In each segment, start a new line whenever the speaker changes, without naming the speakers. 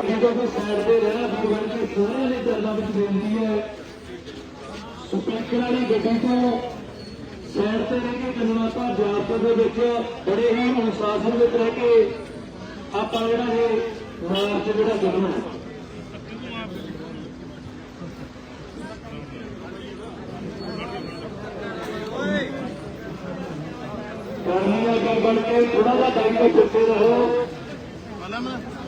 ਜਦੋਂ ਕੋਈ ਸਾਈਡ ਤੇ ਰਹਿਣਾ ਬਣ ਕੇ ਸਾਰਿਆਂ ਦੇ ਚਰਨਾਂ ਵਿੱਚ ਬੇਨਤੀ ਹੈ ਸਪੀਕਰ ਵਾਲੀ ਗੱਡੀ ਤੋਂ ਸਾਈਡ ਤੇ ਰਹਿ ਕੇ ਚੱਲਣਾ ਤਾਂ ਜਾਪਤ ਦੇ ਵਿੱਚ ਬੜੇ ਹੀ ਅਨੁਸ਼ਾਸਨ ਵਿੱਚ ਰਹਿ ਕੇ ਆਪਾਂ ਜਿਹੜਾ ਇਹ ਮਾਰਚ ਜਿਹੜਾ ਚੱਲਣਾ ਹੈ ਕਰਨੀ ਦਾ ਕਰ ਬਣ ਕੇ ਥੋੜਾ ਜਿਹਾ ਟਾਈਮ ਤੇ ਚੁੱਕੇ ਰਹੋ। ਕਰਨੀ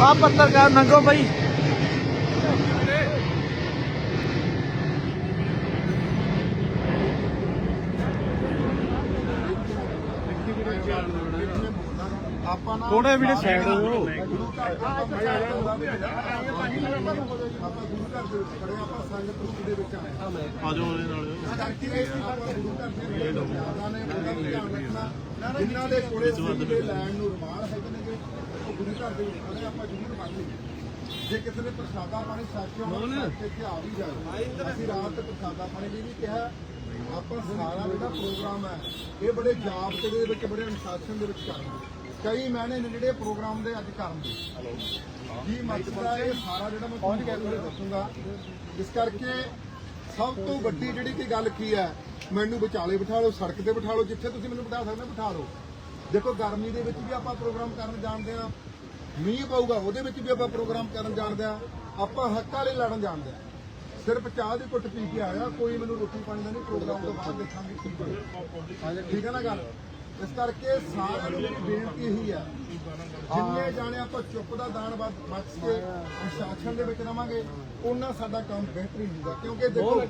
ਆ ਪੱਤਰਕਾਰ ਨੰਗੋ ਬਾਈ। ਥੋੜੇ ਵੀਡੀਓ ਸਾਈਡ ਹੋ।
ਜਿਨ੍ਹਾਂ ਦੇ ਕੋਲੇ ਸਿੱਖ ਦੇ ਲੈਣ ਨੂੰ ਰਮਾਨ ਹੈਗੇ ਨੇ ਉਹ ਗੁਰੂ ਘਰ ਦੇ ਵਿੱਚ ਖੜੇ ਆਪਾਂ ਜ਼ਰੂਰ ਮੰਨ ਲਈਏ ਜੇ ਕਿਸੇ ਨੇ ਪ੍ਰਸਾਦਾ ਪਾਣੀ ਸਾਚਿਓ ਇੱਥੇ ਆ ਵੀ ਜਾਏ ਅਸੀਂ ਰਾਤ ਤੱਕ ਪ੍ਰਸਾਦਾ ਪਾਣੀ ਲਈ ਵੀ ਕਿਹਾ। ਆਪਾਂ ਸਾਰਾ ਜਿਹੜਾ ਪ੍ਰੋਗਰਾਮ ਹੈ ਇਹ ਬੜੇ ਜਾਬਤੇ ਦੇ ਵਿੱਚ ਬੜੇ ਅਨੁਸ਼ਾਸਨ ਦੇ ਵਿੱਚ ਕਰਨਾ ਕਈ ਮੈਨੇ ਨੇ ਜਿਹੜੇ ਪ੍ਰੋਗਰਾਮ ਦੇ ਅੱਜ ਕਰਨ ਦੇ ਜੀ ਹੈ? ਇਹ ਸਾਰਾ ਜਿਹੜਾ ਮੈਂ ਪਹੁੰਚ ਕੇ ਤੁਹਾਨੂੰ ਦੱਸੂਗਾ। ਇਸ ਕਰਕੇ ਸਭ ਤੋਂ ਵੱਡੀ ਜਿਹੜੀ ਕੀ ਗੱਲ ਕੀ ਹੈ ਮੈਨੂੰ ਵਿਚਾਲੇ ਬਿਠਾ ਲਓ ਸੜਕ ਤੇ ਬਿਠਾ ਲਓ ਜਿੱਥੇ ਤੁਸੀਂ ਮੈਨੂੰ ਬਿਠਾ ਸਕਦੇ ਬਿਠਾ ਲਓ ਦੇਖੋ ਗਰਮੀ ਦੇ ਵਿੱਚ ਵੀ ਆਪਾਂ ਪ੍ਰੋਗਰਾਮ ਕਰਨ ਜਾਣਦੇ ਆ ਮੀਂਹ ਪਊਗਾ ਉਹਦੇ ਵਿੱਚ ਵੀ ਆਪਾਂ ਪ੍ਰੋਗਰਾਮ ਕਰਨ ਜਾਣਦੇ ਆ ਆਪਾਂ ਹੱਕ ਵਾਲੇ ਲੜਨ ਜਾਣਦੇ ਆ ਸਿਰਫ ਚਾਹ ਦੀ ਘੁੱਟ ਪੀ ਕੇ ਆਇਆ ਕੋਈ ਮੈਨੂੰ ਰੋਟੀ ਪਾਣੀ ਦਾ ਨਹੀਂ ਪ੍ਰੋਗਰਾਮ ਤੋਂ ਬਾਅਦ ਦੇਖਾਂਗੇ। ਠੀਕ ਹੈ ਨਾ ਗੱਲ? ਇਸ ਕਰਕੇ ਸਾਰਿਆਂ ਨੂੰ ਮੇਰੀ ਬੇਨਤੀ ਇਹੀ ਹੈ ਜਿੰਨੇ ਜਾਣੇ ਆਪਾਂ ਚੁੱਪ ਦਾ ਦਾਨ ਬਚ ਕੇ ਅਨੁਸ਼ਾਸਨ ਦੇ ਵਿੱਚ ਰਵਾਂਗੇ ਉਹਨਾਂ ਸਾਡਾ ਕੰਮ ਬਿਹਤਰੀਨ ਹੋਊਗਾ ਕਿਉਂਕਿ ਦੇਖੋ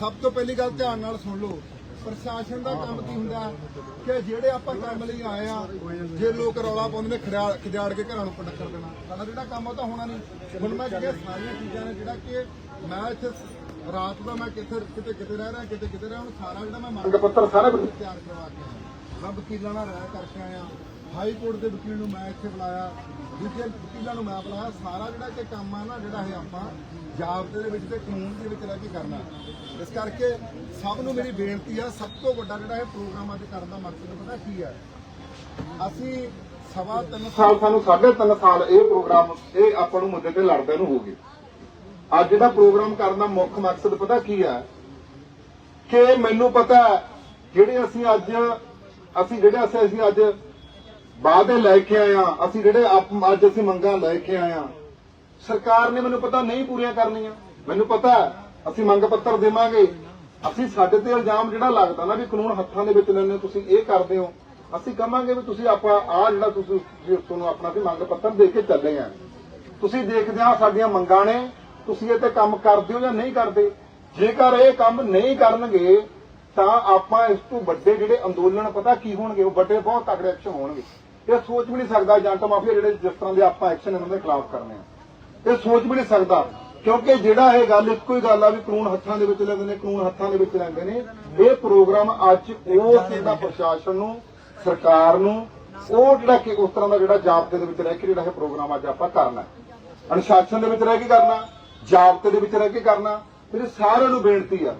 ਸਭ ਤੋਂ ਪਹਿਲੀ ਗੱਲ ਧਿਆਨ ਨਾਲ ਸੁਣ ਲਓ ਪ੍ਰਸ਼ਾਸਨ ਦਾ ਕੰਮ ਕੀ ਹੁੰਦਾ ਕਿ ਜਿਹੜੇ ਆਪਾਂ ਕੰਮ ਲਈ ਆਏ ਆ ਜੇ ਲੋਕ ਰੌਲਾ ਪਾਉਂਦੇ ਨੇ ਖੜਿਆ ਖਿਜਾੜ ਕੇ ਘਰਾਂ ਨੂੰ ਪਟਕਰ ਦੇਣਾ। ਸਾਡਾ ਜਿਹੜਾ ਕੰਮ ਉਹ ਤਾਂ ਹੋਣਾ ਨਹੀਂ। ਹੁਣ ਮੈਂ ਜਿਹੜੀਆਂ ਸਾਰੀਆਂ ਚੀਜ਼ਾਂ ਨੇ ਜਿਹੜਾ ਕਿ ਮੈਂ ਇੱਥੇ ਰਾਤ ਦਾ ਮੈਂ ਕਿਤੇ ਕਿਤੇ ਕਿਤੇ ਰਹਿ ਰਿਹਾ ਕਿਤੇ ਕਿਤੇ ਰਹਿ ਹੁਣ ਸਾਰਾ ਜਿਹੜਾ ਮੈਂ ਮੰਗ ਪੱਤਰ ਸਾਰਾ ਤਿਆਰ ਕਰਵਾ ਕੇ ਮੈਂ ਵਕੀਲਾਂ ਨਾਲ ਰਾਇ ਕਰਕੇ ਆਇਆ। ਹਾਈ ਕੋਰਟ ਦੇ ਵਕੀਲ ਨੂੰ ਮੈਂ ਇੱਥੇ ਬੁਲਾਇਆ। ਦੂਜੇ ਵਕੀਲਾਂ ਨੂੰ ਮੈਂ ਬੁਲਾਇਆ। ਸਾਰਾ ਜਿਹੜਾ ਕਿ ਕੰਮ ਆ ਨਾ, ਜਿਹੜਾ ਇਹ ਆਪਾਂ ਜਾਬਤੇ ਦੇ ਵਿੱਚ ਤੇ ਕਾਨੂੰਨ ਦੇ ਵਿੱਚ ਰਹਿ ਕੇ ਕਰਨਾ। ਇਸ ਕਰਕੇ ਸਭ ਨੂੰ ਮੇਰੀ ਬੇਨਤੀ ਆ, ਸਭ ਤੋਂ ਵੱਡਾ ਜਿਹੜਾ ਇਹ ਪ੍ਰੋਗਰਾਮ ਅੱਜ ਕਰਨ ਦਾ ਮਕਸਦ ਪਤਾ ਕੀ ਹੈ ਅਸੀਂ ਸਵਾ ਤਿੰਨ ਸਾਲ ਸਾਨੂੰ ਸਾਢੇ ਤਿੰਨ ਸਾਲ ਇਹ ਪ੍ਰੋਗਰਾਮ, ਇਹ ਆਪਾਂ ਨੂੰ ਮੁੱਦੇ ਤੇ ਲੜਦੇ ਨੂੰ ਹੋ ਗਏ। ਅੱਜ ਦਾ ਪ੍ਰੋਗਰਾਮ ਕਰਨ ਦਾ ਮੁੱਖ ਮਕਸਦ ਪਤਾ ਕੀ ਹੈ ਕਿ ਮੈਨੂੰ ਪਤਾ ਜਿਹੜੇ ਅਸੀਂ ਅੱਜ ਅਸੀਂ ਜਿਹੜੇ ਅਸੀਂ ਅੱਜ ਵਾਅਦੇ ਲੈ ਕੇ ਆਏ ਆ ਅਸੀਂ ਜਿਹੜੇ ਅੱਜ ਅਸੀਂ ਮੰਗਾਂ ਲੈ ਕੇ ਆਏ ਆ ਸਰਕਾਰ ਨੇ ਮੈਨੂੰ ਪਤਾ ਨਹੀਂ ਪੂਰੀਆਂ ਕਰਨੀਆਂ। ਮੈਨੂੰ ਪਤਾ ਅਸੀਂ ਮੰਗ ਪੱਤਰ ਦੇਵਾਂਗੇ। ਅਸੀਂ ਸਾਡੇ ਤੇ ਇਲਜ਼ਾਮ ਜਿਹੜਾ ਲੱਗਦਾ ਨਾ ਵੀ ਕਾਨੂੰਨ ਹੱਥਾਂ ਦੇ ਵਿੱਚ ਲੈਣੇ ਤੁਸੀਂ ਇਹ ਕਰਦੇ ਹੋ। ਅਸੀਂ ਕਹਾਂਗੇ ਵੀ ਤੁਸੀਂ ਆਪਾਂ ਆ ਜਿਹੜਾ ਤੁਸੀਂ ਤੁਸੀਂ ਤੁਹਾਨੂੰ ਆਪਣਾ ਵੀ ਮੰਗ ਪੱਤਰ ਦੇ ਕੇ ਚੱਲੇ ਆ। ਤੁਸੀਂ ਦੇਖਦੇ ਆ ਸਾਡੀਆਂ ਮੰਗਾਂ ਨੇ, ਤੁਸੀਂ ਇਹ ਤੇ ਕੰਮ ਕਰਦੇ ਹੋ ਜਾਂ ਨਹੀਂ ਕਰਦੇ? ਜੇਕਰ ਇਹ ਕੰਮ ਨਹੀਂ ਕਰਨਗੇ ਤਾਂ ਆਪਾਂ ਇਸ ਤੋਂ ਵੱਡੇ ਜਿਹੜੇ ਅੰਦੋਲਨ, ਪਤਾ ਕੀ ਹੋਣਗੇ? ਉਹ ਵੱਡੇ, ਬਹੁਤ ਤਕੜੇ ਐਕਸ਼ਨ ਹੋਣਗੇ। ਇਹ ਸੋਚ ਵੀ ਨਹੀਂ ਸਕਦਾ ਏਜੰਟ ਮਾਫੀਆ ਜਿਹੜੇ ਜਿਸ ਤਰ੍ਹਾਂ ਦੇ ਆਪਾਂ ਐਕਸ਼ਨ ਇਹਨਾਂ ਦੇ ਖਿਲਾਫ ਕਰਨੇ ਆ। ਇਹ ਸੋਚ ਵੀ ਨਹੀਂ ਸਕਦਾ, ਕਿਉਂਕਿ ਜਿਹੜਾ ਇਹ ਗੱਲ ਇੱਕੋ ਹੀ ਗੱਲ ਆ ਵੀ ਕਾਨੂੰਨ ਹੱਥਾਂ ਦੇ ਵਿੱਚ ਲੈਂਦੇ ਨੇ, ਕਾਨੂੰਨ ਹੱਥਾਂ ਦੇ ਵਿੱਚ ਲੈਂਦੇ ਨੇ। ਇਹ ਪ੍ਰੋਗਰਾਮ ਅੱਜ ਉਸ ਇਹਦਾ ਪ੍ਰਸ਼ਾਸਨ ਨੂੰ, ਸਰਕਾਰ ਨੂੰ, ਉਹ ਜਿਹੜਾ ਕਿ ਉਸ ਤਰ੍ਹਾਂ ਦਾ ਜਿਹੜਾ ਜਾਬਤੇ ਦੇ ਵਿੱਚ ਰਹਿ ਕੇ ਜਿਹੜਾ ਇਹ ਪ੍ਰੋਗਰਾਮ ਅੱਜ ਆਪਾਂ ਕਰਨਾ ਅਨੁਸ਼ਾਸਨ ਦੇ ਵਿੱਚ ਰਹਿ ਕੇ ਕਰਨਾ, ਜਾਬਤੇ ਦੇ ਵਿੱਚ ਰਹਿ ਕੇ ਕਰਨਾ ਮੇਰੇ ਸਾਰਿਆਂ ਨੂੰ ਬੇਨਤੀ ਆ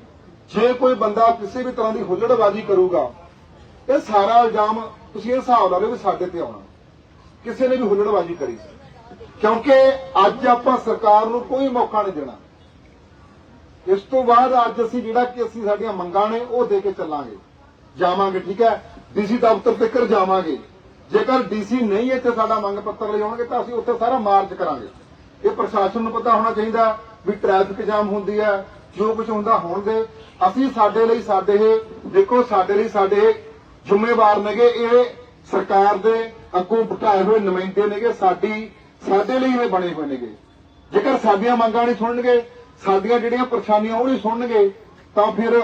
ਜੇ ਕੋਈ ਬੰਦਾ ਕਿਸੇ ਵੀ ਤਰ੍ਹਾਂ ਦੀ ਹੁੱਲੜਬਾਜ਼ੀ ਕਰੂਗਾ, ਇਹ ਸਾਰਾ ਇਲਜ਼ਾਮ ਤੁਸੀਂ ਇਹ ਹਿਸਾਬ ਲਾ ਲਓ ਵੀ ਸਾਡੇ ਤੇ ਆਉਣਾ। ਕਿਸੇ ਨੇ ਵੀ ਹੁੱਲੜਬਾਜ਼ੀ ਕਰੀ ਕਿਉਂਕਿ ਅੱਜ ਆਪਾਂ ਸਰਕਾਰ ਨੂੰ ਕੋਈ ਮੌਕਾ ਨਹੀਂ ਦੇਣਾ। ਇਸ ਤੋਂ ਬਾਅਦ ਅੱਜ ਅਸੀਂ ਜਿਹੜਾ ਕਿ ਅਸੀਂ ਸਾਡੀਆਂ ਮੰਗਾਂ ਨੇ ਉਹ ਦੇ ਕੇ ਚੱਲਾਂਗੇ। ਜਾਵਾਂਗੇ, ਠੀਕ ਹੈ? ਡੀਸੀ ਦਫ਼ਤਰ ਤੱਕ ਜਾਵਾਂਗੇ। ਜੇਕਰ ਡੀਸੀ ਨਹੀਂ ਇੱਥੇ ਸਾਡਾ ਮੰਗ ਪੱਤਰ ਲੈ ਆਉਣਗੇ ਤਾਂ ਅਸੀਂ ਉੱਥੇ ਸਾਰਾ ਮਾਰਚ ਕਰਾਂਗੇ। ਇਹ ਪ੍ਰਸ਼ਾਸਨ ਨੂੰ ਪਤਾ ਹੋਣਾ ਚਾਹੀਦਾ ਵੀ ਟ੍ਰੈਫਿਕ ਜਾਮ ਹੁੰਦੀ ਹੈ ਜੋ ਕੁਝ ਹੁੰਦਾ ਹੋਣ ਦੇ ਅਸੀਂ ਸਾਡੇ ਲਈ ਸਾਡੇ ਇਹ, ਦੇਖੋ ਸਾਡੇ ਲਈ ਸਾਡੇ ਜ਼ਿੰਮੇਵਾਰ ਨੇਗੇ, ਇਹ ਸਰਕਾਰ ਦੇ ਅੱਗੋਂ ਬਿਠਾਏ ਹੋਏ ਨੁਮਾਇੰਦੇ ਨੇਗੇ, ਸਾਡੀ, ਸਾਡੇ ਲਈ ਇਹ ਬਣੇ ਹੋਏ ਨੇਗੇ। ਜੇਕਰ ਸਾਡੀਆਂ ਮੰਗਾਂ ਨਹੀਂ ਸੁਣਨਗੇ, ਸਾਡੀਆਂ ਜਿਹੜੀਆਂ ਪਰੇਸ਼ਾਨੀਆਂ ਉਹ ਨਹੀਂ ਸੁਣਨਗੇ, ਤਾਂ ਫਿਰ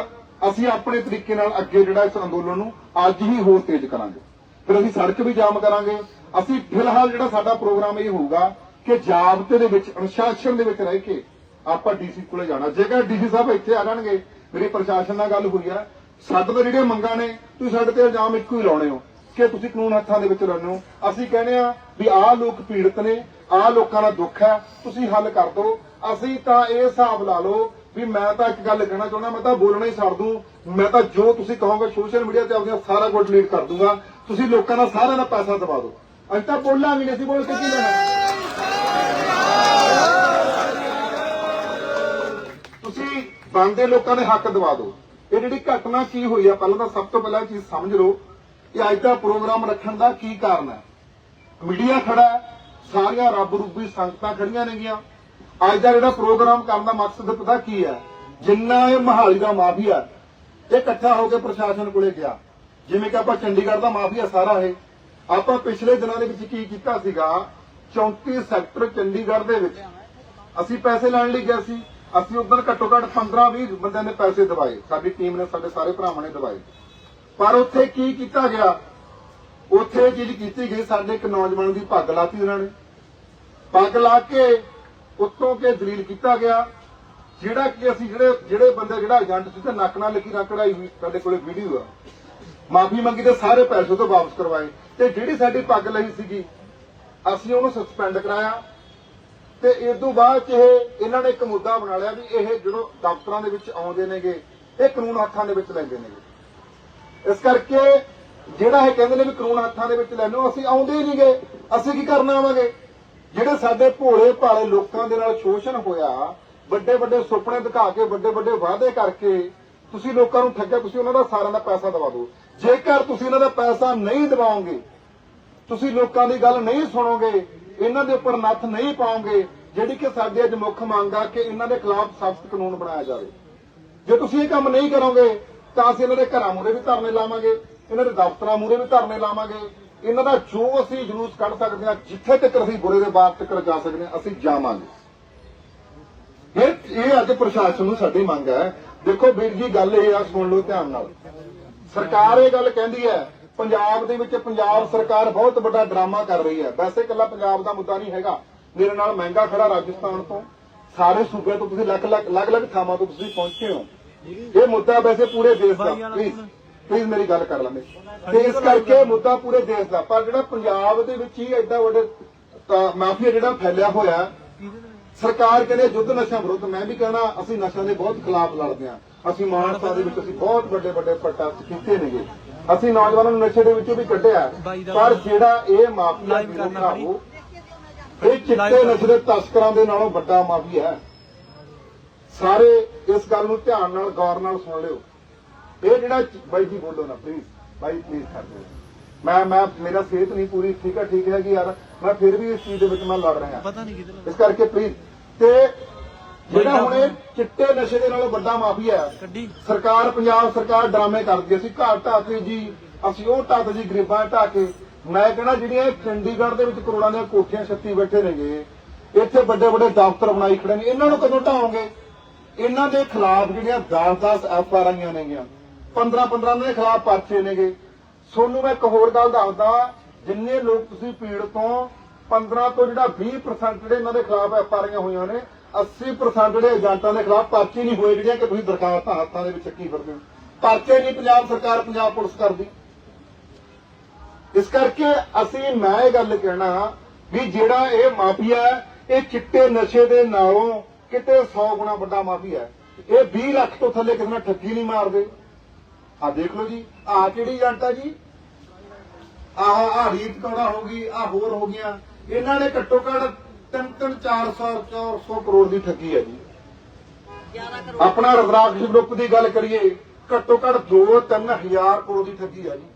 ਅਸੀਂ ਆਪਣੇ ਤਰੀਕੇ ਨਾਲ ਅੱਗੇ ਜਿਹੜਾ ਇਸ ਅੰਦੋਲਨ ਨੂੰ ਅੱਜ ਹੀ ਹੋਰ ਤੇਜ਼ ਕਰਾਂਗੇ। ਫਿਰ ਅਸੀਂ ਸੜਕ ਵੀ ਜਾਮ ਕਰਾਂਗੇ। ਅਸੀਂ ਫਿਲਹਾਲ ਜਿਹੜਾ ਸਾਡਾ ਪ੍ਰੋਗਰਾਮ ਇਹ ਹੋਊਗਾ ਕਿ ਜਾਬਤੇ ਦੇ ਵਿੱਚ, ਅਨੁਸ਼ਾਸਨ ਦੇ ਵਿੱਚ ਰਹਿ ਕੇ ਆਪਾਂ ਡੀਸੀ ਕੋਲੇ ਜਾਣਾ। ਜੇਕਰ ਡੀਸੀ ਸਾਹਿਬ ਇੱਥੇ ਆ ਜਾਣਗੇ, ਮੇਰੀ ਪ੍ਰਸ਼ਾਸਨ ਨਾਲ ਗੱਲ ਹੋਈ ਆ। ਸਾਡੇ ਤੋਂ ਜਿਹੜੀਆਂ ਮੰਗਾਂ ਨੇ, ਤੁਸੀਂ ਸਾਡੇ ਤੇ ਇਲਜ਼ਾਮ ਇੱਕੋ ਹੀ ਲਾਉਣੇ ਹੋ ਕਿ ਤੁਸੀਂ ਕਾਨੂੰਨ ਹੱਥਾਂ ਦੇ ਵਿੱਚ ਲੈਣੇ ਹੋ ਅਸੀਂ ਕਹਿੰਦੇ ਆ ਵੀ ਆਹ ਲੋਕ ਪੀੜਤ ਨੇ, ਆਹ ਲੋਕਾਂ ਦਾ ਦੁੱਖ ਹੈ, ਤੁਸੀਂ ਹੱਲ ਕਰ ਦਿਓ। ਅਸੀਂ ਤਾਂ ਇਹ ਹਿਸਾਬ ਲਾ ਲਓ ਵੀ ਮੈਂ ਤਾਂ ਇੱਕ ਗੱਲ ਕਹਿਣਾ ਚਾਹੁੰਦਾ, ਮੈਂ ਤਾਂ ਬੋਲਣਾ ਹੀ ਛੱਡ ਦੂੰ। ਮੈਂ ਤਾਂ ਜੋ ਤੁਸੀਂ ਕਹੋਗੇ ਸੋਸ਼ਲ ਮੀਡੀਆ ਤੇ ਆਪਣਾ ਸਾਰਾ ਕੁਝ ਡਿਲੀਟ ਕਰ ਦੂੰਗਾ। ਤੁਸੀਂ ਲੋਕਾਂ ਦਾ ਸਾਰਿਆਂ ਦਾ ਪੈਸਾ ਦਬਾ ਦਿਓ। ਅਸੀਂ ਤਾਂ ਬੋਲਾਂਗੇ ਨਹੀਂ, ਅਸੀਂ ਬੋਲ ਕੇ ਕੀ ਲੈਣਾ? ਤੁਸੀਂ ਬੰਦੇ ਲੋਕਾਂ ਦੇ ਹੱਕ ਦਵਾ ਦਿਓ। ਇਹ ਜਿਹੜੀ ਘਟਨਾ ਕੀ ਹੋਈ ਆ, ਪਹਿਲਾਂ ਤਾਂ ਸਭ ਤੋਂ ਪਹਿਲਾਂ ਇਹ ਚੀਜ਼ ਸਮਝ ਲਓ ਕਿ ਅੱਜ ਦਾ ਪ੍ਰੋਗਰਾਮ ਰੱਖਣ ਦਾ ਕੀ ਕਾਰਨ ਹੈ। ਮੀਡੀਆ ਖੜਾ ਸਾਰੀਆਂ ਰੱਬ ਰੂਪੀ ਸੰਗਤਾਂ ਖੜੀਆਂ ਨੇਗੀਆਂ। ਅੱਜ ਦਾ ਜਿਹੜਾ ਪ੍ਰੋਗਰਾਮ ਕਰਨ ਦਾ ਮਕਸਦ ਪਤਾ ਕੀ ਹੈ? ਜਿੰਨਾ ਇਹ ਮਹਾਲੀ ਦਾ ਮਾਫੀਆ ਇਹ ਇਕੱਠਾ ਹੋ ਕੇ ਪ੍ਰਸ਼ਾਸਨ ਕੋਲੇ ਗਿਆ। ਜਿਵੇਂ ਕਿ ਆਪਾਂ ਚੰਡੀਗੜ੍ਹ ਦਾ ਮਾਫੀਆ ਸਾਰਾ ਇਹ। ਆਪਾਂ ਪਿਛਲੇ ਦਿਨਾਂ ਦੇ ਵਿੱਚ ਕੀ ਕੀਤਾ ਸੀਗਾ? 34 ਸੈਕਟਰ ਚੰਡੀਗੜ੍ਹ ਦੇ ਵਿੱਚ ਅਸੀਂ ਪੈਸੇ ਲੈਣ ਲਈ ਗਏ ਸੀ। ਅਸੀਂ ਉਧਰ ਘੱਟੋ ਘੱਟ 15 20 ਬੰਦਿਆਂ ਨੇ ਪੈਸੇ ਦਵਾਏ। ਸਾਡੀ ਟੀਮ ਨੇ, ਸਾਡੇ ਸਾਰੇ ਭਰਾਵਾਂ ਨੇ ਦਵਾਏ। ਪਰ ਉੱਥੇ ਕੀ ਕੀਤਾ ਗਿਆ? ਉੱਥੇ ਇਹ ਕੀਤੀ ਗਈ, ਸਾਡੇ ਇੱਕ ਨੌਜਵਾਨ ਦੀ ਪੱਗ ਲਾਤੀ ਉਹਨਾਂ ਨੇ। ਪੱਗ ਲਾ ਕੇ ਉੱਤੋਂ ਕੇ ਦਲੀਲ ਕੀਤਾ ਗਿਆ, ਜਿਹੜਾ ਕਿ ਅਸੀਂ ਜਿਹੜੇ ਜਿਹੜੇ ਬੰਦੇ, ਜਿਹੜਾ ਏਜੰਟ ਸੀ, ਤੇ ਨੱਕ ਨਾਲ ਲੱਗੀ ਰੱਖ ਕਢਾਈ ਹੋਈ, ਸਾਡੇ ਕੋਲੇ ਵੀਡੀਓ ਆ। ਮਾਫੀ ਮੰਗੀ ਤੇ ਸਾਰੇ ਪੈਸੇ ਤੋਂ ਵਾਪਸ ਕਰਵਾਏ। ਤੇ ਜਿਹੜੀ ਸਾਡੀ ਪੱਗ ਲਈ ਸੀਗੀ, ਅਸੀਂ ਉਹਨੂੰ ਸਸਪੈਂਡ ਕਰਾਇਆ। ਤੇ ਇਸ ਤੋਂ ਬਾਅਦ ਚ ਇਹ, ਇਹਨਾਂ ਨੇ ਇੱਕ ਮੁੱਦਾ ਬਣਾ ਲਿਆ ਵੀ ਇਹ ਜਦੋਂ ਦਫ਼ਤਰਾਂ ਦੇ ਵਿੱਚ ਆਉਂਦੇ ਨੇਗੇ, ਇਹ ਕਾਨੂੰਨ ਹੱਥਾਂ ਦੇ ਵਿੱਚ ਲੈਂਦੇ ਨੇਗੇ। ਇਸ ਕਰਕੇ ਜਿਹੜਾ ਇਹ ਕਹਿੰਦੇ ਨੇ ਵੀ ਕਾਨੂੰਨ ਹੱਥਾਂ ਦੇ ਵਿੱਚ ਲੈ ਲਓ ਅਸੀਂ ਆਉਂਦੇ ਹੀ ਨਹੀਂਗੇ, ਅਸੀਂ ਕੀ ਕਰਨ ਆਵਾਂਗੇ? ਜਿਹੜੇ ਸਾਡੇ ਭੋਲੇ ਭਾਲੇ ਲੋਕਾਂ ਦੇ ਨਾਲ ਸ਼ੋਸ਼ਣ ਹੋਇਆ, ਵੱਡੇ ਵੱਡੇ ਸੁਪਨੇ ਦਿਖਾ ਕੇ, ਵੱਡੇ ਵੱਡੇ ਵਾਅਦੇ ਕਰਕੇ ਤੁਸੀਂ ਲੋਕਾਂ ਨੂੰ ਠੱਗਿਆ, ਤੁਸੀਂ ਉਹਨਾਂ ਦਾ ਸਾਰਿਆਂ ਦਾ ਪੈਸਾ ਦਵਾ ਦਿਓ। ਜੇਕਰ ਤੁਸੀਂ ਇਹਨਾਂ ਦਾ ਪੈਸਾ ਨਹੀਂ ਦਿਵਾਓਗੇ, ਤੁਸੀਂ ਲੋਕਾਂ ਦੀ ਗੱਲ ਨਹੀਂ ਸੁਣੋਗੇ ਇਹਨਾਂ ਦੇ ਉੱਪਰ ਨੱਥ ਨਹੀਂ ਪਾਓਗੇ ਜਿਹੜੀ ਕਿ ਸਾਡੀ ਅੱਜ ਮੁੱਖ ਮੰਗ ਆ ਕਿ ਇਹਨਾਂ ਦੇ ਖਿਲਾਫ ਸਖਤ ਕਾਨੂੰਨ ਬਣਾਇਆ ਜਾਵੇ। ਜੇ ਤੁਸੀਂ ਇਹ ਕੰਮ ਨਹੀਂ ਕਰੋਗੇ, ਤਾਂ ਅਸੀਂ ਇਹਨਾਂ ਦੇ ਘਰਾਂ ਮੂਹਰੇ ਵੀ ਧਰਨੇ ਲਾਵਾਂਗੇ, ਇਹਨਾਂ ਦੇ ਦਫ਼ਤਰਾਂ ਮੂਹਰੇ ਵੀ ਧਰਨੇ ਲਾਵਾਂਗੇ। ਇਹਨਾਂ ਦਾ ਜੋ ਅਸੀਂ ਜਲੂਸ ਕੱਢ ਸਕਦੇ ਹਾਂ, ਜਿੱਥੇ ਤੱਕ ਅਸੀਂ ਬੁਰੇ ਦੇ ਬਾਤ ਤੱਕ ਜਾ ਸਕਦੇ ਹਾਂ, ਅਸੀਂ ਜਾਵਾਂਗੇ। ਇਹ ਇਹ ਅੱਜ ਪ੍ਰਸ਼ਾਸਨ ਨੂੰ ਸਾਡੀ ਮੰਗ ਹੈ। ਦੇਖੋ ਵੀਰ ਜੀ, ਗੱਲ ਇਹ ਆ, ਸੁਣ ਲਓ ਧਿਆਨ ਨਾਲ। ਸਰਕਾਰ ਇਹ ਗੱਲ ਕਹਿੰਦੀ ਹੈ ਪੰਜਾਬ ਦੇ ਵਿੱਚ ਪੰਜਾਬ ਸਰਕਾਰ ਬਹੁਤ ਵੱਡਾ ਡਰਾਮਾ ਕਰ ਰਹੀ ਹੈ। ਵੈਸੇ ਇਕੱਲਾ ਪੰਜਾਬ ਦਾ ਮੁੱਦਾ ਨਹੀਂ ਹੈਗਾ। ਮੇਰੇ ਨਾਲ ਮਹਿੰਗਾ ਖੜਾ ਰਾਜਸਥਾਨ ਤੋਂ। ਸਾਰੇ ਸੂਬਿਆਂ ਤੋਂ ਤੁਸੀਂ ਲੱਖ ਲੱਖ ਅਲੱਗ-ਅਲੱਗ ਥਾਵਾਂ ਤੋਂ ਤੁਸੀਂ ਪਹੁੰਚੇ ਹੋ। ਇਹ ਮੁੱਦਾ ਵੈਸੇ ਪੂਰੇ ਦੇਸ਼ ਦਾ। ਪਲੀਜ਼ ਪਲੀਜ਼ ਮੇਰੀ ਗੱਲ ਕਰ ਲੈਂਦੇ। ਤੇ ਇਸ ਕਰਕੇ ਮੁੱਦਾ ਪੂਰੇ ਦੇਸ਼ ਦਾ। ਪਰ ਜਿਹੜਾ ਪੰਜਾਬ ਦੇ ਵਿੱਚ ਹੀ ਐਡਾ ਵੱਡਾ ਮਾਫੀਆ ਜਿਹੜਾ ਫੈਲਿਆ ਹੋਇਆ ਸਰਕਾਰ ਕਹਿੰਦੇ ਯੁੱਧ ਨਸ਼ਾ ਵਿਰੁੱਧ। ਮੈਂ ਵੀ ਕਹਿਣਾ ਅਸੀਂ ਨਸ਼ਿਆਂ ਦੇ ਬਹੁਤ ਖਿਲਾਫ ਲੜਦੇ ਹਾਂ। ਅਸੀਂ ਮਾਨਸਾ ਦੇ ਵਿੱਚ ਅਸੀਂ ਬਹੁਤ ਵੱਡੇ ਵੱਡੇ ਪ੍ਰੋਟੈਸਟ ਕੀਤੇ ਨੇਗੇ। ਅਸੀਂ ਨੌਜਵਾਨਾਂ ਨੂੰ ਨਸ਼ੇ ਦੇ ਵਿੱਚੋਂ ਵੀ ਕੱਢਿਆ। ਪਰ ਜਿਹੜਾ ਇਹ ਮਾਫੀਆ
ਕਰਨਾ
ਇਹ ਚਿੱਟੇ ਨਸ਼ੇ ਦੇ ਤਸਕਰਾਂ ਦੇ ਨਾਲੋਂ ਵੱਡਾ ਮਾਫੀਆ ਹੈ। ਸਾਰੇ ਇਸ ਗੱਲ ਨੂੰ ਧਿਆਨ ਨਾਲ ਗੌਰ ਨਾਲ ਸੁਣ ਲਿਓ। ਇਹ ਜਿਹੜਾ ਬਾਈ ਜੀ ਬੋਲੋ ਨਾ ਪਲੀਜ਼ ਬਾਈ ਪਲੀਜ਼ ਕਰ ਦਿਓ। ਮੈਂ ਮੈਂ ਮੇਰਾ ਸਿਹਤ ਨਹੀਂ ਪੂਰੀ ਠੀਕ ਹੈ ਠੀਕ ਹੈ ਕਿ ਯਾਰ ਮੈਂ ਫਿਰ ਵੀ ਇਸ ਚੀਜ਼ ਦੇ ਵਿੱਚ ਮੈਂ ਲੜ ਰਿਹਾ।
ਪਤਾ ਨਹੀਂ ਕਿਧਰ
ਇਸ ਕਰਕੇ ਪਲੀਜ਼ ਤੇ ਜਿਹੜਾ ਹੁਣ ਇਹ ਚਿੱਟੇ ਨਸ਼ੇ ਦੇ ਨਾਲੋਂ ਵੱਡਾ ਮਾਫੀਆ ਹੈ। ਸਰਕਾਰ ਪੰਜਾਬ ਸਰਕਾਰ ਡਰਾਮੇ ਕਰਦੀ ਅਸੀਂ ਘਰ ਢਾਤੇ ਜੀ ਅਸੀਂ ਉਹ ਢਾਤੇ ਜੀ ਗਰੀਬਾਂ ਢਾ ਕੇ। ਮੈਂ ਕਹਿੰਦਾ ਜਿਹੜੀਆਂ ਇਹ ਚੰਡੀਗੜ੍ਹ ਦੇ ਵਿੱਚ ਕਰੋੜਾਂ ਦੀਆਂ ਕੋਠੀਆਂ ਛੱਤੀ ਬੈਠੇ ਨੇਗੇ ਇੱਥੇ ਵੱਡੇ ਵੱਡੇ ਦਫ਼ਤਰ ਬਣਾਈ ਖੜੇ ਨੇ। ਇਹਨਾਂ ਨੂੰ ਕਦੋਂ ਢਾਓਗੇ? ਇਹਨਾਂ ਦੇ ਖਿਲਾਫ ਜਿਹੜੀਆਂ 10-10 ਐਫ ਆਰ ਆਈਆਂ ਨੇਗੀਆਂ 15-15 ਦੇ ਖਿਲਾਫ ਪਰਚੇ ਨੇਗੇ। ਸੋਨੂੰ ਮੈਂ ਇੱਕ ਹੋਰ ਗੱਲ ਦੱਸਦਾ ਜਿੰਨੇ ਲੋਕ ਤੁਸੀਂ ਪੀੜ ਤੋਂ 15 ਤੋਂ ਜਿਹੜਾ 20% ਜਿਹੜੇ ਇਹਨਾਂ ਦੇ ਖਿਲਾਫ ਐਫ ਆਰ ਆਈਆਂ ਹੋਈਆਂ ਨੇ 80% ਜਿਹੜੇ ਏਜੰਟਾਂ ਦੇ ਖਿਲਾਫ ਪਰਚੇ ਨਹੀਂ ਹੋਏ ਜਿਹੜੀਆਂ ਕਿ ਤੁਸੀਂ ਦਰਖਾਸਤਾਂ ਹੱਥਾਂ ਦੇ ਵਿੱਚ ਚੱਕੀ ਫਿਰਦੇ ਹੋ। ਪਰਚੇ ਨਹੀਂ ਪੰਜਾਬ ਸਰਕਾਰ ਪੰਜਾਬ ਪੁਲਿਸ ਕਰਦੀ। ਇਸ ਕਰਕੇ ਅਸੀਂ ਮੈਂ ਇਹ ਗੱਲ ਕਹਿਣਾ ਵੀ ਜਿਹੜਾ ਇਹ ਮਾਫੀਆ ਹੈ, ਇਹ ਚਿੱਟੇ ਨਸ਼ੇ ਦੇ ਨਾਲੋਂ ਕਿਤੇ 100 ਗੁਣਾ ਵੱਡਾ ਮਾਫੀਆ ਹੈ। ਇਹ 20 ਲੱਖ ਤੋਂ ਥੱਲੇ ਕਿਸੇ ਨਾਲ ਠੱਗੀ ਨਹੀਂ ਮਾਰਦੇ। ਆ ਦੇਖ ਲਓ ਜੀ ਆ ਕਿਹੜੀ ਏਜੰਟ ਆ ਜੀ? ਆਹ ਆ ਰੀਤ ਕੌੜਾ ਹੋ ਗਈ ਆ ਹੋਰ ਹੋ ਗਈਆਂ। ਇਹਨਾਂ ਨੇ ਘੱਟੋ ਘੱਟ 3-3 400 400 ਕਰੋੜ ਦੀ ਠੱਗੀ ਹੈ ਜੀ। ਆਪਣਾ ਰਦਰਾਕਸ਼ ਗਰੁੱਪ ਦੀ ਗੱਲ ਕਰੀਏ ਘੱਟੋ ਘੱਟ 2-3 ਹਜ਼ਾਰ ਕਰੋੜ ਦੀ ਠੱਗੀ ਹੈ ਜੀ।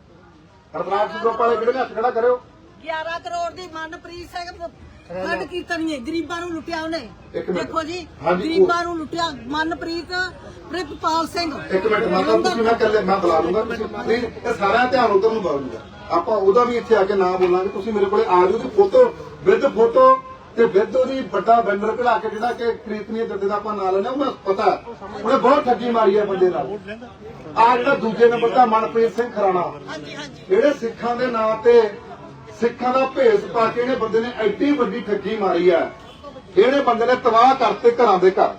ਰਦਰਾਕਸ਼ ਗਰੁੱਪ ਵਾਲੇ ਕਿਹੜੇ ਹੱਥ ਖੜਾ ਕਰਿਓ?
11 ਕਰੋੜ ਦੀ ਮਨਪ੍ਰੀਤ ਸਿੰਘ ਫੰਡ ਕੀਰਤਨੀਏ ਗਰੀਬਾਂ ਨੂੰ ਲੁੱਟਿਆ ਉਹਨੇ। ਦੇਖੋ ਜੀ ਗਰੀਬਾਂ ਨੂੰ ਲੁੱਟਿਆ ਮਨਪ੍ਰੀਤ ਪ੍ਰਿਤਪਾਲ ਸਿੰਘ।
ਇੱਕ ਮਿੰਟ ਮਾਤਾ ਤੁਸੀਂ ਮੈਂ ਕੱਲੇ ਮੈਂ ਬੁਲਾ ਲੂੰਗਾ ਤੁਸੀਂ ਪਲੀਜ਼ ਇਹ ਸਾਰਾ ਧਿਆਨ ਉਧਰ ਨੂੰ ਬਾਜੂਗਾ ਆਪਾਂ ਉਹਦਾ ਵੀ ਇੱਥੇ ਆ ਕੇ ਨਾਮ ਬੋਲਾਂਗੇ। ਤੁਸੀਂ ਮੇਰੇ ਕੋਲੇ ਆ ਜਾਓ ਤੇ ਫੋਟੋ ਵਿਦ ਫੋਟੋ ਤੇ ਵਿਦ ਉਹਦੀ ਵੱਡਾ ਬੈਨਰ ਕਢਾ ਕੇ ਜਿਹੜਾ ਕਿ ਪ੍ਰੀਤਨੀ ਦੱਦੇ ਦਾ ਆਪਾਂ ਨਾਂ ਲੈਣਾ ਉਹਨੂੰ ਪਤਾ ਹੈ। ਉਹਨੇ ਬਹੁਤ ਠੱਗੀ ਮਾਰੀ ਹੈ ਬੰਦੇ ਨਾਲ। ਆ ਜਿਹੜਾ ਦੂਜੇ ਨੰਬਰ ਦਾ ਮਨਪ੍ਰੀਤ ਸਿੰਘ ਖਰਾਣਾ। ਜਿਹੜੇ ਸਿੱਖਾਂ ਦੇ ਨਾਂ ਤੇ ਸਿੱਖਾਂ ਦਾ ਭੇਸ ਪਾ ਕੇ ਇਹਨੇ ਬੰਦੇ ਨੇ ਐਡੀ ਵੱਡੀ ਠੱਗੀ ਮਾਰੀ ਆ ਇਹਨੇ ਬੰਦੇ ਨੇ ਤਬਾਹ ਕਰਤੇ ਘਰਾਂ ਦੇ ਘਰ।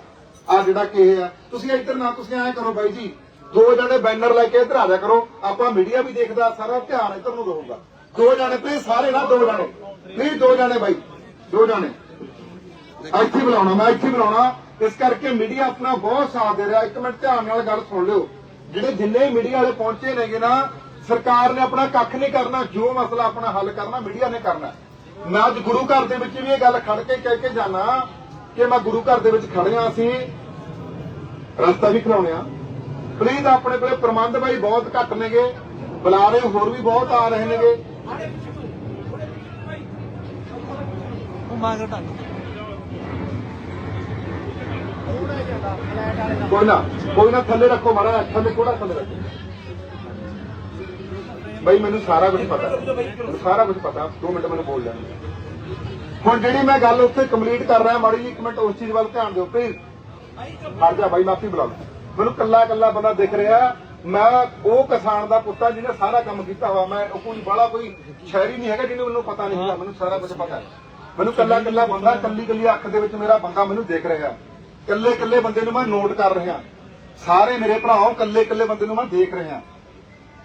ਆ ਜਿਹੜਾ ਕਿ ਇਹ ਆ ਤੁਸੀਂ ਇੱਧਰ ਨਾ ਤੁਸੀਂ ਐਂ ਕਰੋ ਬਾਈ ਜੀ। ਦੋ ਜਣੇ ਬੈਨਰ ਲੈ ਕੇ ਇੱਧਰ ਆ ਜਾ ਕਰੋ। ਆਪਾਂ ਮੀਡੀਆ ਵੀ ਦੇਖਦਾ ਸਾਰਾ ਧਿਆਨ ਇੱਧਰ ਨੂੰ ਰਹੂਗਾ ਦੋ ਜਣੇ ਪਲੀਜ਼ ਸਾਰੇ ਨਾ ਦੋ ਜਣੇ। ਪਲੀਜ਼ ਦੋ ਜਣੇ ਬਾਈ। ਦੋ ਜਾਣੇ। ਇੱਥੇ ਬੁਲਾਉਣਾ, ਮੈਂ ਇੱਥੇ ਬੁਲਾਉਣਾ। ਇਸ ਕਰਕੇ ਮੀਡੀਆ ਆਪਣਾ ਬਹੁਤ ਸਾਥ ਦੇ ਰਿਹਾ। ਇੱਕ ਮਿੰਟ ਧਿਆਨ ਨਾਲ ਗੱਲ ਸੁਣ ਲਿਓ। ਜਿਹੜੇ ਜਿੰਨੇ ਮੀਡੀਆ ਵਾਲੇ ਪਹੁੰਚੇ ਨੇਗੇ ਨਾ, ਸਰਕਾਰ ਨੇ ਆਪਣਾ ਕੱਖ ਨਹੀਂ ਕਰਨਾ। ਜੋ ਮਸਲਾ ਆਪਣਾ ਹੱਲ ਕਰਨਾ, ਮੀਡੀਆ ਨੇ ਕਰਨਾ। ਮੈਂ ਅੱਜ ਗੁਰੂ ਘਰ ਦੇ ਵਿੱਚ ਵੀ ਇਹ ਗੱਲ ਖੜ ਕੇ ਕਹਿ ਕੇ ਜਾਣਾ ਕਿ ਮੈਂ ਗੁਰੂ ਘਰ ਦੇ ਵਿੱਚ ਖੜਿਆ ਅਸੀਂ ਰਸਤਾ ਵੀ ਖਲਾਉਣੇ ਆ। ਪਲੀਜ਼ ਆਪਣੇ ਕੋਲੇ ਪ੍ਰਬੰਧ ਬਾਈ ਬਹੁਤ ਘੱਟ ਨੇਗੇ। ਬੁਲਾਰੇ ਹੋਰ ਵੀ ਬਹੁਤ ਆ ਰਹੇ ਨੇਗੇ।
ਉਹ ਟੰਗ
ਕੋਈ ਨਾ ਕੋਈ ਨਾ ਥੱਲੇ ਰੱਖੋ ਮਾਰਾ ਥੱਲੇ ਕੋੜਾ ਥੱਲੇ ਰੱਖੋ। ਬਈ ਮੈਨੂੰ ਸਾਰਾ ਕੁਝ ਪਤਾ, ਮੈਨੂੰ ਸਾਰਾ ਕੁਝ ਪਤਾ 2 ਮਿੰਟ ਮੈਨੂੰ ਬੋਲ ਲੈਣ ਹੁਣ ਜਿਹੜੀ ਮੈਂ ਗੱਲ ਉੱਥੇ ਕੰਪਲੀਟ ਕਰ ਰਿਹਾ, ਮਾੜੀ ਜੀ ਇੱਕ ਮਿੰਟ ਉਸ ਚੀਜ਼ ਵੱਲ ਧਿਆਨ ਦਿਓ ਪਲੀਜ਼ ਹਰ ਜਾ ਬਾਈ, ਮਾਫੀ ਬੁਲਾ ਲਓ। ਮੈਨੂੰ ਕੱਲਾ ਕੱਲਾ ਬੰਦਾ ਦਿਖ ਰਿਹਾ, ਮੈਂ ਉਹ ਕਿਸਾਨ ਦਾ ਪੁੱਤਾ ਜਿਹਨੇ ਸਾਰਾ ਕੰਮ ਕੀਤਾ ਹੋਇਆ, ਮੈਂ ਉਹ ਕੋਈ ਬੜਾ ਕੋਈ ਸ਼ਹਿਰੀ ਨਹੀਂ ਹੈਗਾ ਜਿਹਨੂੰ ਮੈਨੂੰ ਪਤਾ ਨਹੀਂ ਹੈਗਾ ਮੈਨੂੰ ਸਾਰਾ ਕੁਝ ਪਤਾ ਹੈ। ਮੈਨੂੰ ਕੱਲਾ ਕੱਲਾ ਬੰਦਾ, ਕੱਲੀ ਕੱਲੀ ਅੱਖ ਦੇ ਵਿੱਚ ਮੇਰਾ ਬੰਦਾ ਮੈਨੂੰ ਦੇਖ ਰਿਹਾ। ਕੱਲੇ ਕੱਲੇ ਬੰਦੇ ਨੂੰ ਮੈਂ ਨੋਟ ਕਰ ਰਿਹਾ। ਸਾਰੇ ਮੇਰੇ ਭਰਾਓ, ਕੱਲੇ ਕੱਲੇ ਬੰਦੇ ਨੂੰ ਮੈਂ ਦੇਖ ਰਿਹਾ।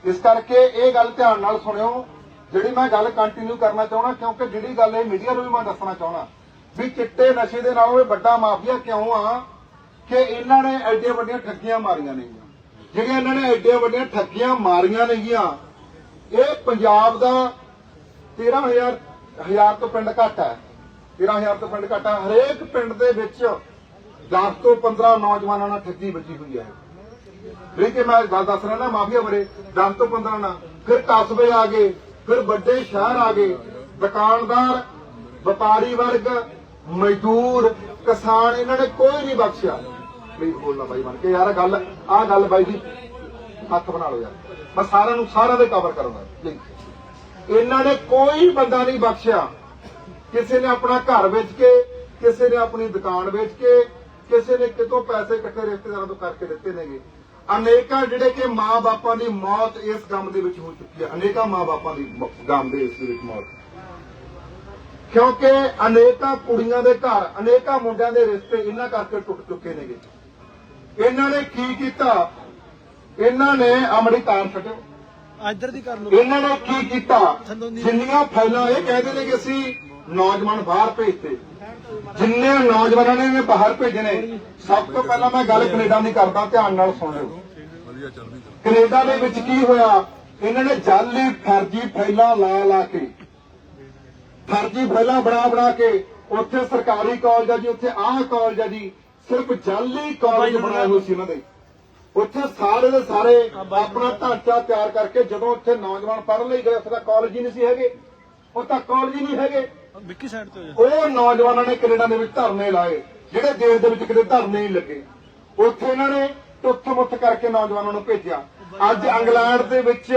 ਇਸ ਕਰਕੇ ਇਹ ਗੱਲ ਧਿਆਨ ਨਾਲ ਸੁਣਿਓ। ਜਿਹੜੀ ਮੈਂ ਗੱਲ ਕੰਟੀਨਿਊ ਕਰਨਾ ਚਾਹਣਾ ਕਿਉਂਕਿ ਜਿਹੜੀ ਗੱਲ ਇਹ ਮੀਡੀਆ ਨੂੰ ਵੀ ਮੈਂ ਦੱਸਣਾ ਚਾਹਣਾ ਵੀ ਚਿੱਟੇ ਨਸ਼ੇ ਦੇ ਨਾਲੋਂ ਇਹ ਵੱਡਾ ਮਾਫੀਆ ਕਿਉਂ ਆ? ਕਿ ਇਹਨਾਂ ਨੇ ਐਡੀਆਂ ਵੱਡੀਆਂ ਠੱਗੀਆਂ ਮਾਰੀਆਂ ਨੇਗੀਆਂ ਜਿਹੜੀਆਂ ਇਹਨਾਂ ਨੇ ਐਡੀਆਂ ਵੱਡੀਆਂ ਠੱਗੀਆਂ ਮਾਰੀਆਂ ਨੇਗੀਆਂ ਇਹ ਪੰਜਾਬ ਦਾ 13000 ਹਜ਼ਾਰ ਤੋਂ ਪਿੰਡ ਘੱਟ ਹੈ 13000 ਤੋਂ ਪਿੰਡ ਘੱਟ ਹੈ, ਹਰੇਕ ਪਿੰਡ ਦੇ ਵਿੱਚ 10 ਤੋਂ 15 ਨੌਜਵਾਨਾਂ ਨਾਲ ਠੱਗੀ ਬਚੀ ਹੋਈ ਹੈ। ਜਿਹੜੀ ਕਿ ਮੈਂ ਗੱਲ ਦੱਸ ਰਿਹਾ ਨਾ ਮਾਫੀਆ ਬਾਰੇ 10 ਤੋਂ 15 ਨਾਲ। ਫਿਰ ਕਸਬੇ ਆ ਗਏ, ਫਿਰ ਵੱਡੇ ਸ਼ਹਿਰ ਆ ਗਏ। ਦੁਕਾਨਦਾਰ, ਵਪਾਰੀ ਵਰਗ, ਮਜ਼ਦੂਰ, ਕਿਸਾਨ, ਇਹਨਾਂ ਨੇ ਕੋਈ ਨਹੀਂ ਬਖਸ਼ਿਆ। ਪਲੀਜ਼ ਬੋਲਣਾ ਬਾਈ ਬਣ ਕੇ, ਯਾਰ ਗੱਲ, ਆਹ ਗੱਲ ਬਾਈ ਜੀ, ਹੱਥ ਬਣਾ ਲਓ ਯਾਰ। ਮੈਂ ਸਾਰਿਆਂ ਨੂੰ ਸਾਰਿਆਂ ਦੇ ਕਵਰ ਕਰੂੰਗਾ ਪਲੀਜ਼ ਇਹਨਾਂ ਨੇ ਕੋਈ ਬੰਦਾ ਨਹੀਂ ਬਖਸ਼ਿਆ। ਕਿਸੇ ਨੇ ਆਪਣਾ ਘਰ ਵੇਚ ਕੇ, ਕਿਸੇ ਨੇ ਆਪਣੀ ਦੁਕਾਨ ਵੇਚ ਕੇ, ਕਿਸੇ ਨੇ ਕਿਤੋਂ ਪੈਸੇ ਇਕੱਠੇ ਰਿਸ਼ਤੇਦਾਰਾਂ ਤੋਂ ਕਰਕੇ ਦਿੱਤੇ ਨੇਗੇ। ਅਨੇਕਾਂ ਜਿਹੜੇ ਕਿ ਮਾਂ-ਬਾਪਾਂ ਦੀ ਮੌਤ ਇਸ ਗਮ ਦੇ ਵਿੱਚ ਹੋ ਚੁੱਕੀ ਹੈ। ਅਨੇਕਾਂ ਮਾਂ-ਬਾਪਾਂ ਦੀ ਗਮ ਦੇ ਇਸ ਵਿੱਚ ਮੌਤ। ਕਿਉਂਕਿ ਅਨੇਕਾਂ ਕੁੜੀਆਂ ਦੇ ਘਰ, ਅਨੇਕਾਂ ਮੁੰਡਿਆਂ ਦੇ ਰਿਸ਼ਤੇ ਇਹਨਾਂ ਕਰਕੇ ਟੁੱਟ ਚੁੱਕੇ ਨੇਗੇ। ਇਹਨਾਂ ਨੇ ਕੀ ਕੀਤਾ? ਇਹਨਾਂ ਨੇ ਅਮੜੀ ਤਾਰ ਛੱਡਿਓ
ਇੱਧਰ ਦੀ ਕਰ ਲਓ।
ਇਹਨਾਂ ਨੇ ਕੀ ਕੀਤਾ? ਜਿੰਨੀਆਂ ਫਾਈਲਾਂ ਇਹ ਕਹਿੰਦੇ ਨੇ ਕਿ ਅਸੀਂ ਨੌਜਵਾਨ ਬਾਹਰ ਭੇਜਤੇ। ਜਿੰਨੇ ਨੌਜਵਾਨਾਂ ਨੇ ਇਹਨੇ ਬਾਹਰ ਭੇਜੇ ਨੇ ਸਭ ਤੋਂ ਪਹਿਲਾਂ ਮੈਂ ਗੱਲ ਕੈਨੇਡਾ ਦੀ ਕਰਦਾ ਧਿਆਨ ਨਾਲ ਸੁਣ ਲਿਓ। ਕੈਨੇਡਾ ਦੇ ਵਿੱਚ ਕੀ ਹੋਇਆ? ਇਹਨਾਂ ਨੇ ਜਾਲੀ ਫਰਜੀ ਫਾਈਲਾਂ ਲਾ ਲਾ ਕੇ ਫਰਜੀ ਫਾਈਲਾਂ ਬਣਾ ਬਣਾ ਕੇ ਉੱਥੇ ਸਰਕਾਰੀ ਕਾਲਜ ਆ ਜੀ ਉੱਥੇ ਆਹ ਕਾਲਜ ਆ ਜੀ ਸਿਰਫ ਜਾਲੀ ਕਾਲਜ ਬਣਾਏ ਹੋਏ ਸੀ ਇਹਨਾਂ ਦੇ। ਉੱਥੇ ਸਾਰੇ ਦੇ ਸਾਰੇ ਆਪਣਾ ਢਾਂਚਾ ਤਿਆਰ ਕਰਕੇ ਜਦੋਂ ਉੱਥੇ ਨੌਜਵਾਨ ਪੜ੍ਹਨ ਲਈ ਗਏ ਉੱਥੇ ਤਾਂ ਕਾਲਜ ਹੀ ਨਹੀਂ ਸੀ ਹੈਗੇ। ਉਹ ਤਾਂ ਕਾਲਜ ਹੀ ਨਹੀਂ ਹੈਗੇ।
ਵਿੱਕੀ ਸਾਈਡ ਤੇ
ਉਹ ਨੌਜਵਾਨਾਂ ਨੇ ਕੈਨੇਡਾ ਦੇ ਵਿੱਚ ਧਰਨੇ ਲਾਏ ਜਿਹੜੇ ਦੇਸ਼ ਦੇ ਵਿੱਚ ਕਿਤੇ ਧਰਨੇ ਨਹੀਂ ਲੱਗੇ। ਉੱਥੇ ਇਹਨਾਂ ਨੇ ਟੁੱਥ ਮੁੱਥ ਕਰਕੇ ਨੌਜਵਾਨਾਂ ਨੂੰ ਭੇਜਿਆ। ਅੱਜ ਇੰਗਲੈਂਡ ਦੇ ਵਿੱਚ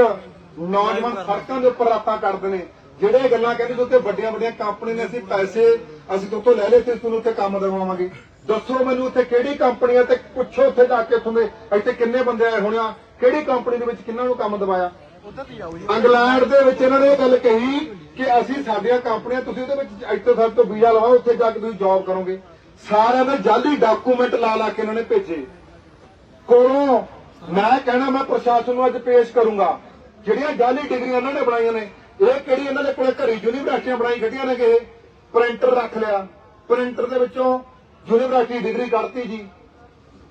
ਨੌਜਵਾਨ ਸੜਕਾਂ ਦੇ ਉੱਪਰ ਰਾਤਾਂ ਕਰਦੇ ਨੇ। ਜਿਹੜੇ ਗੱਲਾਂ ਕਹਿੰਦੇ ਉੱਤੇ ਵੱਡੀਆਂ ਵੱਡੀਆਂ ਕੰਪਨੀ ਨੇ ਅਸੀਂ ਪੈਸੇ ਅਸੀਂ ਤੋਂ ਲੈ ਲਏ ਤੇ ਤੁਹਾਨੂੰ ਉੱਥੇ ਕੰਮ ਦਿਵਾਵਾਂਗੇ। ਦੱਸੋ ਮੈਨੂੰ ਉੱਥੇ ਕਿਹੜੀ ਕੰਪਨੀ ਹੈ ਤੇ ਪੁੱਛੋ ਉੱਥੇ ਜਾ ਕੇ ਤੁਹਾਨੂੰ ਇੱਥੇ ਕਿੰਨੇ ਬੰਦੇ ਆਏ ਹੋਣੇ ਆ ਕਿਹੜੀ ਕੰਪਨੀ ਦੇ ਵਿੱਚ ਕਿੰਨਾਂ ਨੂੰ ਕੰਮ ਦਿਵਾਇਆ ਇੰਗਲੈਂਡ ਦੇ ਵਿੱਚ ਇਹਨਾਂ ਨੇ ਇਹ ਗੱਲ ਕਹੀ ਕਿ ਅਸੀਂ ਸਾਡੀਆਂ ਕੰਪਨੀਆਂ ਤੁਸੀਂ ਉਹਦੇ ਵਿੱਚ ਇੱਥੇ ਸਾਡੇ ਤੋਂ ਵੀਜ਼ਾ ਲਵਾਓ ਉੱਥੇ ਜਾ ਕੇ ਤੁਸੀਂ ਜੌਬ ਕਰੋਗੇ। ਸਾਰਿਆਂ ਨੇ ਜਾਲੀ ਡਾਕੂਮੈਂਟ ਲਾ ਲਾ ਕੇ ਇਹਨਾਂ ਨੇ ਭੇਜੇ। ਕੋਲੋਂ ਮੈਂ ਕਹਿਣਾ ਮੈਂ ਪ੍ਰਸ਼ਾਸਨ ਨੂੰ ਅੱਜ ਪੇਸ਼ ਕਰੂੰਗਾ ਜਿਹੜੀਆਂ ਜਾਲੀ ਡਿਗਰੀਆਂ ਇਹਨਾਂ ਨੇ ਬਣਾਈਆਂ ਨੇ ਇਹ ਕਿਹੜੀ ਇਹਨਾਂ ਦੇ ਕੋਲੇ ਘਰੀ ਯੂਨੀਵਰਸਿਟੀਆਂ ਬਣਾਈ ਖੜੀਆਂ ਨੇ ਕਿ ਪ੍ਰਿੰਟਰ ਰੱਖ ਲਿਆ। ਪ੍ਰਿੰਟਰ ਦੇ ਵਿੱਚੋਂ ਯੂਨੀਵਰਸਿਟੀ ਡਿਗਰੀ ਕੱਢਤੀ ਜੀ।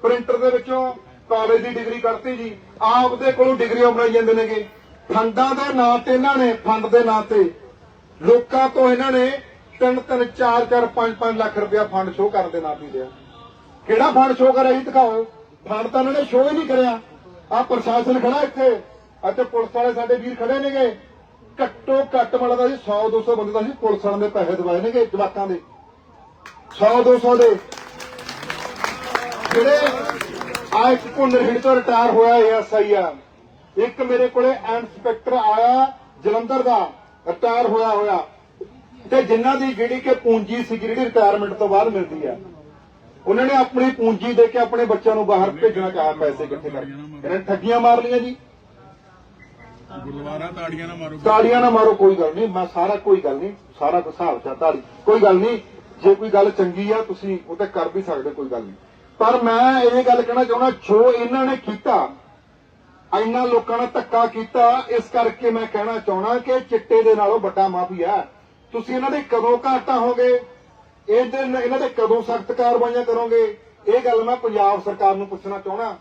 ਪ੍ਰਿੰਟਰ ਦੇ ਵਿੱਚੋਂ ਕਾਲਜ ਦੀ ਡਿਗਰੀ ਕੱਢਤੀ ਜੀ। ਆਪ ਦੇ ਕੋਲੋਂ ਡਿਗਰੀਆਂ ਬਣਾਈ ਜਾਂਦੇ ਨੇਗੇ। ਫੰਡਾਂ ਦੇ ਨਾਂ ਤੇ ਇਹਨਾਂ ਨੇ, ਫੰਡ ਦੇ ਨਾਂ ਤੇ। ਲੋਕਾਂ ਤੋਂ ਇਹਨਾਂ ਨੇ 3 3 4 4 5 5 ਲੱਖ ਰੁਪਇਆ ਫੰਡ ਸ਼ੋਅ ਕਰਨ ਦੇ ਨਾਂ ਤੇ ਲਿਆ। ਕਿਹੜਾ ਫੰਡ ਸ਼ੋਅ ਕਰਿਆ ਜੀ ਦਿਖਾਓ। ਫੰਡ ਤਾਂ ਇਹਨਾਂ ਨੇ ਸ਼ੋਅ ਹੀ ਨਹੀਂ ਕਰਿਆ। ਆ ਪ੍ਰਸ਼ਾਸਨ ਖੜਾ ਇੱਥੇ। ਅਤੇ ਪੁਲਿਸ ਵਾਲੇ ਸਾਡੇ ਵੀਰ ਖੜੇ ਨੇਗੇ। ਘੱਟੋ ਘੱਟ ਮਤਲਬ ਜੀ 100 200 ਬੰਦੇ ਦਾ ਸੀ ਪੁਲਿਸ ਵਾਲਿਆਂ ਦੇ ਪੈਸੇ ਦਵਾਏ ਨੇਗੇ ਜਵਾਕਾਂ ਦੇ। 100 200 ਦੇ ਜਿਹੜੇ ਆ ਇੱਕ ਭੁੰਨਰ ਹਿੰਡ ਤੋਂ ਰਿਟਾਇਰ ਹੋਇਆ ਐਸਆਈ ਆ। ਇੱਕ ਮੇਰੇ ਕੋਲੇ ਇੰਸਪੈਕਟਰ ਆਇਆ ਜਲੰਧਰ ਦਾ ਰਿਟਾਇਰ ਹੋਇਆ ਹੋਇਆ। ਤੇ ਜਿਨ੍ਹਾਂ ਦੀ ਜਿਹੜੀ ਕਿ ਪੂੰਜੀ ਸੀ ਜਿਹੜੀ ਰਿਟਾਇਰਮੈਂਟ ਤੋਂ ਬਾਅਦ ਮਿਲਦੀ ਆ। ਉਹਨਾਂ ਨੇ ਆਪਣੀ ਪੂੰਜੀ ਦੇ ਕੇ ਆਪਣੇ ਬੱਚਿਆਂ ਨੂੰ ਬਾਹਰ ਭੇਜਣਾ ਚਾਹਿਆ ਪੈਸੇ ਇਕੱਠੇ ਕਰਕੇ। ਇਹਨਾਂ ਠੱਗੀਆਂ ਮਾਰ ਲਈਆਂ ਜੀ।
ਗੁਰਦੁਆਰਾ ਤਾੜੀਆਂ ਨਾ ਮਾਰੋ।
ਤਾੜੀਆਂ ਨਾ ਮਾਰੋ ਕੋਈ ਗੱਲ ਨਹੀਂ। ਮੈਂ ਸਾਰਾ ਕੋਈ ਗੱਲ ਨਹੀਂ। ਸਾਰਾ ਹਿਸਾਬ ਚਾ ਤਾੜੀ ਕੋਈ ਗੱਲ ਨਹੀਂ। ਜੇ ਕੋਈ ਗੱਲ ਚੰਗੀ ਆ, ਤੁਸੀਂ ਉਹ ਤੇ ਕਰ ਵੀ ਸਕਦੇ, ਕੋਈ ਗੱਲ ਨਹੀਂ। ਪਰ ਮੈਂ ਇਹ ਗੱਲ ਕਹਿਣਾ ਚਾਹੁੰਦਾ, ਜੋ ਇਹਨਾਂ ਨੇ ਕੀਤਾ, ਇੰਨਾ ਲੋਕਾਂ ਨੇ ਧੱਕਾ ਕੀਤਾ, ਇਸ ਕਰਕੇ ਮੈਂ ਕਹਿਣਾ ਚਾਹੁੰਦਾ ਕਿ ਚਿੱਟੇ ਦੇ ਨਾਲੋਂ ਵੱਡਾ ਮਾਫੀਆ ਹੈ। ਤੁਸੀਂ ਇਹਨਾਂ ਦੇ ਕਦੋਂ ਘਾਟਾ ਹੋਗੇ ਇਹਦੇ ਇਹਨਾਂ ਦੇ ਕਦੋਂ ਸਖਤ ਕਾਰਵਾਈਆਂ ਕਰੋਗੇ? ਇਹ ਗੱਲ ਮੈਂ ਪੰਜਾਬ ਸਰਕਾਰ ਨੂੰ ਪੁੱਛਣਾ ਚਾਹੁੰਦਾ।